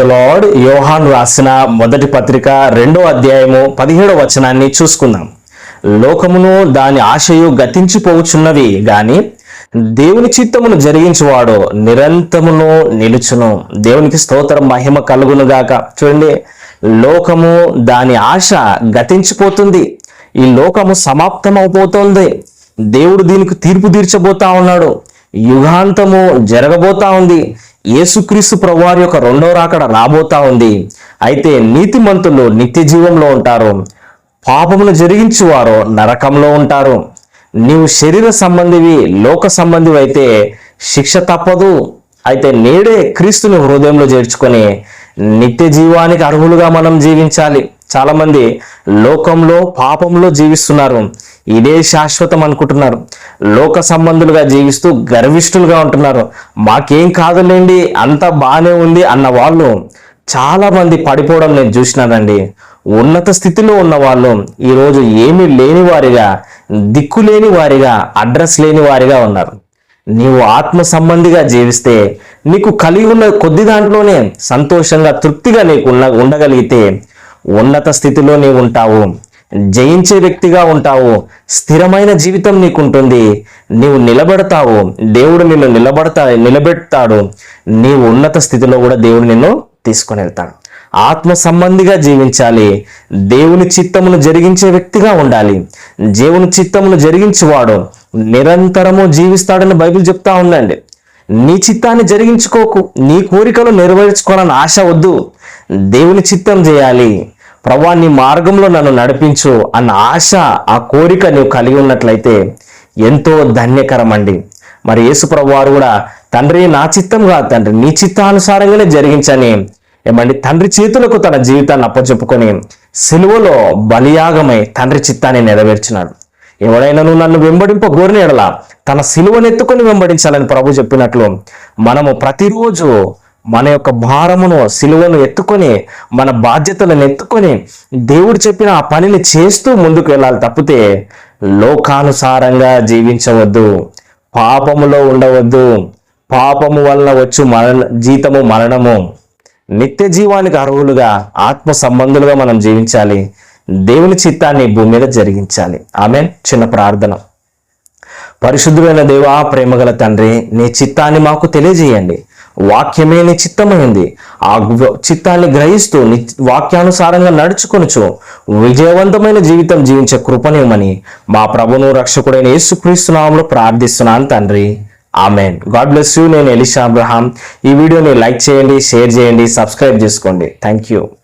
Lord యోహాన్ రాసిన మొదటి పత్రిక రెండో అధ్యాయము పదిహేడో వచనాన్ని చూసుకుందాం. లోకమును దాని ఆశయు గతించిపోవచ్చున్నవి గాని దేవుని చిత్తమును జరిగించువాడు నిరంతమును నిలుచును. దేవునికి స్తోత్రం మహిమ కలుగునుగాక చూడండి లోకము దాని ఆశ గతించిపోతుంది. ఈ లోకము సమాప్తమైపోతుంది దేవుడు దీనికి తీర్పు తీర్చబోతా ఉన్నాడు. యుగాంతము జరగబోతా ఉంది. యేసుక్రీస్తు ప్రభువారి యొక్క రెండో రాకడ రాబోతా ఉంది. అయితే నీతిమంతులు నిత్య జీవంలో ఉంటారు. పాపమును జరిగించువారు నరకంలో ఉంటారు. నీవు శరీర సంబంధివి లోక సంబంధివి అయితే శిక్ష తప్పదు. అయితే నేడే క్రీస్తుని హృదయంలో చేర్చుకొని నిత్య జీవానికి అర్హులుగా మనం జీవించాలి. చాలామంది లోకంలో పాపంలో జీవిస్తున్నారు. ఇదే శాశ్వతం అనుకుంటున్నారు. లోక సంబంధులుగా జీవిస్తూ గర్విష్ఠులుగా ఉంటున్నారు. మాకేం కాదులేండి అంత బాగానే ఉంది అన్న వాళ్ళు చాలామంది పడిపోవడం నేను చూసినానండి. ఉన్నత స్థితిలో ఉన్న వాళ్ళు ఈరోజు ఏమీ లేని వారిగా దిక్కు లేని వారిగా అడ్రస్ లేని వారిగా ఉన్నారు. నీవు ఆత్మ సంబంధిగా జీవిస్తే నీకు కలిగి ఉన్న కొద్ది దాంట్లోనే సంతోషంగా తృప్తిగా నీకు ఉన్న ఉండగలిగితే ఉన్నత స్థితిలో నీవు ఉంటావు. జయించే వ్యక్తిగా ఉంటావు. స్థిరమైన జీవితం నీకుంటుంది. నీవు నిలబడతావు. దేవుడు నిన్ను నిలబడతా నిలబెడతాడు. నీవు ఉన్నత స్థితిలో కూడా దేవుడు నిన్ను తీసుకొని వెళ్తాడు. ఆత్మ సంబంధిగా జీవించాలి. దేవుని చిత్తమును జరిగించే వ్యక్తిగా ఉండాలి. దేవుని చిత్తమును జరిగించేవాడు నిరంతరము జీవిస్తాడని బైబిల్ చెప్తా ఉందండి. నీ చిత్తాన్ని జరిగించుకోకు. నీ కోరికలు నెరవేర్చుకోవాలని ఆశ వద్దు. దేవుని చిత్తం చేయాలి. ప్రభా నీ మార్గంలో నన్ను నడిపించు అన్న ఆశ ఆ కోరిక నువ్వు కలిగి ఉన్నట్లయితే ఎంతో ధన్యకరం అండి మరి యేసుప్రభు వారు కూడా తండ్రి నా చిత్తం కాదు తండ్రి నీ చిత్తానుసారంగానే జరిగించని. ఏమండి తండ్రి చేతులకు తన జీవితాన్ని అప్పచెప్పుకొని సిలువలో బలియాగమై తండ్రి చిత్తాన్ని నెరవేర్చినాడు. ఎవడైనా నువ్వు నన్ను వెంబడింప గోరిన తన సిలువను ఎత్తుకొని వెంబడించాలని ప్రభు చెప్పినట్లు మనము ప్రతిరోజు మన యొక్క భారమును సిలువను ఎత్తుకొని మన బాధ్యతలను ఎత్తుకొని దేవుడు చెప్పిన ఆ పనిని చేస్తూ ముందుకు వెళ్ళాలి తప్పితే లోకానుసారంగా జీవించవద్దు. పాపములో ఉండవద్దు. పాపము వలన వచ్చు మరణ జీతము మరణము. నిత్య జీవానికి అర్హులుగా ఆత్మ సంబంధులుగా మనం జీవించాలి. దేవుని చిత్తాన్ని భూమి మీద జరిగించాలి. ఆమె చిన్న ప్రార్థన. పరిశుద్ధమైన దేవా ప్రేమగల తండ్రి నీ చిత్తాన్ని మాకు తెలియజేయండి. వాక్యమే నీ చిత్తమైంది. ఆ చిత్తాన్ని గ్రహిస్తూ నీ వాక్యానుసారంగా నడుచుకొనుచు విజయవంతమైన జీవితం జీవించే కృపనేమని మా ప్రభును రక్షకుడైన యేసుక్రీస్తునామంలో ప్రార్థిస్తున్నాను తండ్రి. ఆమెన్. God bless you. నేను ఎలిషా అబ్రహాం. ఈ వీడియోని లైక్ చేయండి షేర్ చేయండి సబ్స్క్రైబ్ చేసుకోండి. Thank you.